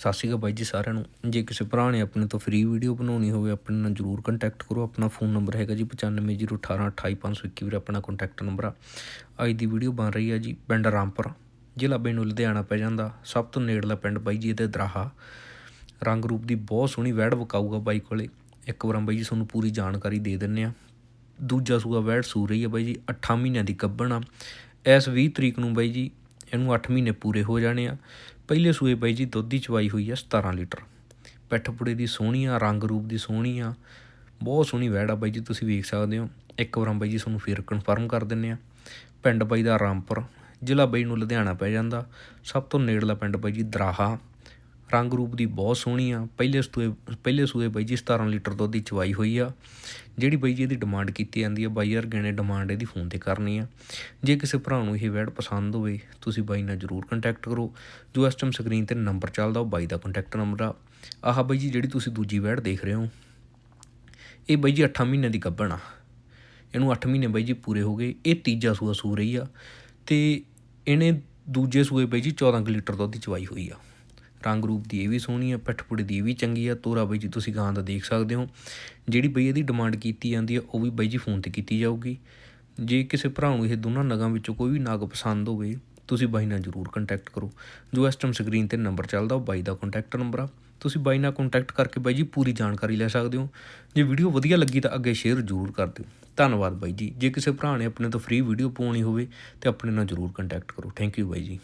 ਸਤਿ ਸ਼੍ਰੀ ਅਕਾਲ ਬਾਈ ਜੀ ਸਾਰਿਆਂ ਨੂੰ। ਜੇ ਕਿਸੇ ਭਰਾ ਨੇ ਆਪਣੇ ਤੋਂ ਫ੍ਰੀ ਵੀਡੀਓ ਬਣਾਉਣੀ ਹੋਵੇ, ਆਪਣੇ ਨਾਲ ਜਰੂਰ ਕੰਟੈਕਟ ਕਰੋ। ਆਪਣਾ ਫੋਨ ਨੰਬਰ ਹੈਗਾ ਜੀ 9501828521 ਵੀਰ, ਆਪਣਾ ਕੰਟੈਕਟ ਨੰਬਰ ਆ। ਅੱਜ ਦੀ ਵੀਡੀਓ ਬਣ ਰਹੀ ਹੈ ਜੀ ਪਿੰਡ ਰਾਮਪੁਰ। ਜ਼ਿਲ੍ਹਾ ਬੈਨੂੰ ਲੁਧਿਆਣਾ ਪੈ ਜਾਂਦਾ। ਸਭ ਤੋਂ ਨੇੜਲਾ ਪਿੰਡ ਬਾਈ ਜੀ, ਇਹਦੇ ਦਰਾਹਾ। ਰੰਗ ਰੂਪ ਦੀ ਬਹੁਤ ਸੋਹਣੀ ਵੈੜ ਵਿਕਾਊਗਾ ਬਾਈ ਕੋਲੇ। ਇੱਕ ਵਾਰਾਂ ਬਾਈ ਜੀ ਤੁਹਾਨੂੰ ਪੂਰੀ ਜਾਣਕਾਰੀ ਦੇ ਦਿੰਨੇ ਆ। ਦੂਜਾ ਸੂਆ ਵੈੜ ਸੂ ਰਹੀ ਹੈ ਬਾਈ ਜੀ 8 ਮਹੀਨਿਆਂ ਦੀ ਗੱਭਣ ਆ। ਇਸ 20 ਤਰੀਕ ਨੂੰ ਬਾਈ ਜੀ, ਇਹਨੂੰ 8 ਮਹੀਨੇ ਪੂਰੇ ਹੋ ਜਾਣੇ ਆ। ਪਹਿਲੇ ਸੂਏ ਬਾਈ ਜੀ ਦੁੱਧ ਦੀ ਚਵਾਈ ਹੋਈ ਆ 17 ਲੀਟਰ। ਪਿੱਠ ਪੁੜੇ ਦੀ ਸੋਹਣੀ ਆ, ਰੰਗ ਰੂਪ ਦੀ ਸੋਹਣੀ ਆ, ਬਹੁਤ ਸੋਹਣੀ ਵੈੜ ਆ ਬਾਈ ਜੀ, ਤੁਸੀਂ ਵੇਖ ਸਕਦੇ ਹੋ। ਇੱਕ ਵਾਰਾਂ ਬਾਈ ਜੀ ਤੁਹਾਨੂੰ ਫੇਰ ਕਨਫਰਮ ਕਰ ਦਿੰਨੇ ਆ। ਪਿੰਡ ਬਾਈ ਦਾ ਰਾਮਪੁਰ, ਜ਼ਿਲ੍ਹਾ ਬਾਈ ਨੂੰ ਲੁਧਿਆਣਾ ਪੈ ਜਾਂਦਾ। ਸਭ ਤੋਂ ਨੇੜਲਾ ਪਿੰਡ ਬਾਈ ਜੀ ਦਰਾਹਾ। ਰੰਗ ਰੂਪ ਦੀ ਬਹੁਤ ਸੋਹਣੀ ਆ। ਪਹਿਲੇ ਸੂਏ ਪਹਿਲੇ ਸੂਏ ਬਾਈ ਜੀ 17 ਲੀਟਰ ਦੁੱਧ ਦੀ ਚਵਾਈ ਹੋਈ ਆ। ਜਿਹੜੀ ਬਾਈ ਜੀ ਇਹਦੀ ਡਿਮਾਂਡ ਕੀਤੀ ਜਾਂਦੀ ਆ, ਬਾਈ ਵਰਗੇ ਨੇ ਡਿਮਾਂਡ ਇਹਦੀ ਫੋਨ ਤੇ ਕਰਨੀ ਆ। ਜੇ ਕਿਸੇ ਭਰਾ ਨੂੰ ਇਹ ਵੈਡ ਪਸੰਦ ਹੋਵੇ, ਤੁਸੀਂ ਬਾਈ ਨਾਲ ਜਰੂਰ ਕੰਟੈਕਟ ਕਰੋ। ਜੋ ਇਸ ਟਾਈਮ ਸਕਰੀਨ ਤੇ ਨੰਬਰ ਚੱਲਦਾ, ਉਹ ਬਾਈ ਦਾ ਕੰਟੈਕਟ ਨੰਬਰ ਆ। ਆਹ ਬਾਈ ਜੀ ਜਿਹੜੀ ਤੁਸੀਂ ਦੂਜੀ ਵੈਡ ਦੇਖ ਰਹੇ ਹੋ, ਇਹ ਬਾਈ ਜੀ 8 ਮਹੀਨਿਆਂ ਦੀ ਗੱਭਣ ਆ। ਇਹਨੂੰ 8 ਮਹੀਨੇ ਬਾਈ ਜੀ ਪੂਰੇ ਹੋ ਗਏ। ਇਹ ਤੀਜਾ ਸੂਆ ਸੂ ਰਹੀ ਆ ਤੇ ਇਹਨੇ ਦੂਜੇ ਸੂਏ ਬਾਈ ਜੀ 14 ਕੁ ਲੀਟਰ ਦੁੱਧ ਦੀ ਚਵਾਈ ਹੋਈ ਆ। ਰੰਗ ਰੂਪ ਦੀ ਇਹ ਵੀ ਸੋਹਣੀ ਆ, ਪਿੱਠ ਪੁੜੇ ਦੀ ਇਹ ਵੀ ਚੰਗੀ ਆ। ਤੋਰਾ ਬਾਈ ਜੀ ਤੁਸੀਂ ਗਾਂ ਦਾ ਦੇਖ ਸਕਦੇ ਹੋ। ਜਿਹੜੀ ਬਈ ਇਹਦੀ ਡਿਮਾਂਡ ਕੀਤੀ ਜਾਂਦੀ ਆ, ਉਹ ਵੀ ਬਾਈ ਜੀ ਫੋਨ ਤੇ ਕੀਤੀ ਜਾਊਗੀ। ਜੇ ਕਿਸੇ ਭਰਾ ਨੂੰ ਇਹ ਦੋਨਾਂ ਨਗਾਂ ਵਿੱਚੋਂ ਕੋਈ ਵੀ ਨਗ ਪਸੰਦ ਹੋਵੇ, ਤੁਸੀਂ ਬਾਈ ਨਾਲ ਜਰੂਰ ਕੰਟੈਕਟ ਕਰੋ। ਜੋ ਇਸ ਟਾਈਮ ਸਕਰੀਨ ਤੇ ਨੰਬਰ ਚੱਲਦਾ, ਉਹ ਬਾਈ ਦਾ ਕੰਟੈਕਟ ਨੰਬਰ ਆ। ਤੁਸੀਂ ਬਾਈ ਨਾਲ ਕੰਟੈਕਟ ਕਰਕੇ ਬਾਈ ਜੀ ਪੂਰੀ ਜਾਣਕਾਰੀ ਲੈ ਸਕਦੇ ਹੋ। ਜੇ ਵੀਡੀਓ ਵਧੀਆ ਲੱਗੀ ਤਾਂ ਅੱਗੇ ਸ਼ੇਅਰ ਜਰੂਰ ਕਰ ਦਿਓ। ਧੰਨਵਾਦ ਬਾਈ ਜੀ। ਜੇ ਕਿਸੇ ਭਰਾ ਨੇ ਆਪਣੇ ਤੋਂ ਫ੍ਰੀ ਵੀਡੀਓ ਪਾਉਣੀ ਹੋਵੇ, ਤੇ ਆਪਣੇ ਨਾਲ ਜਰੂਰ ਕੰਟੈਕਟ ਕਰੋ। ਥੈਂਕ ਯੂ ਬਾਈ ਜੀ।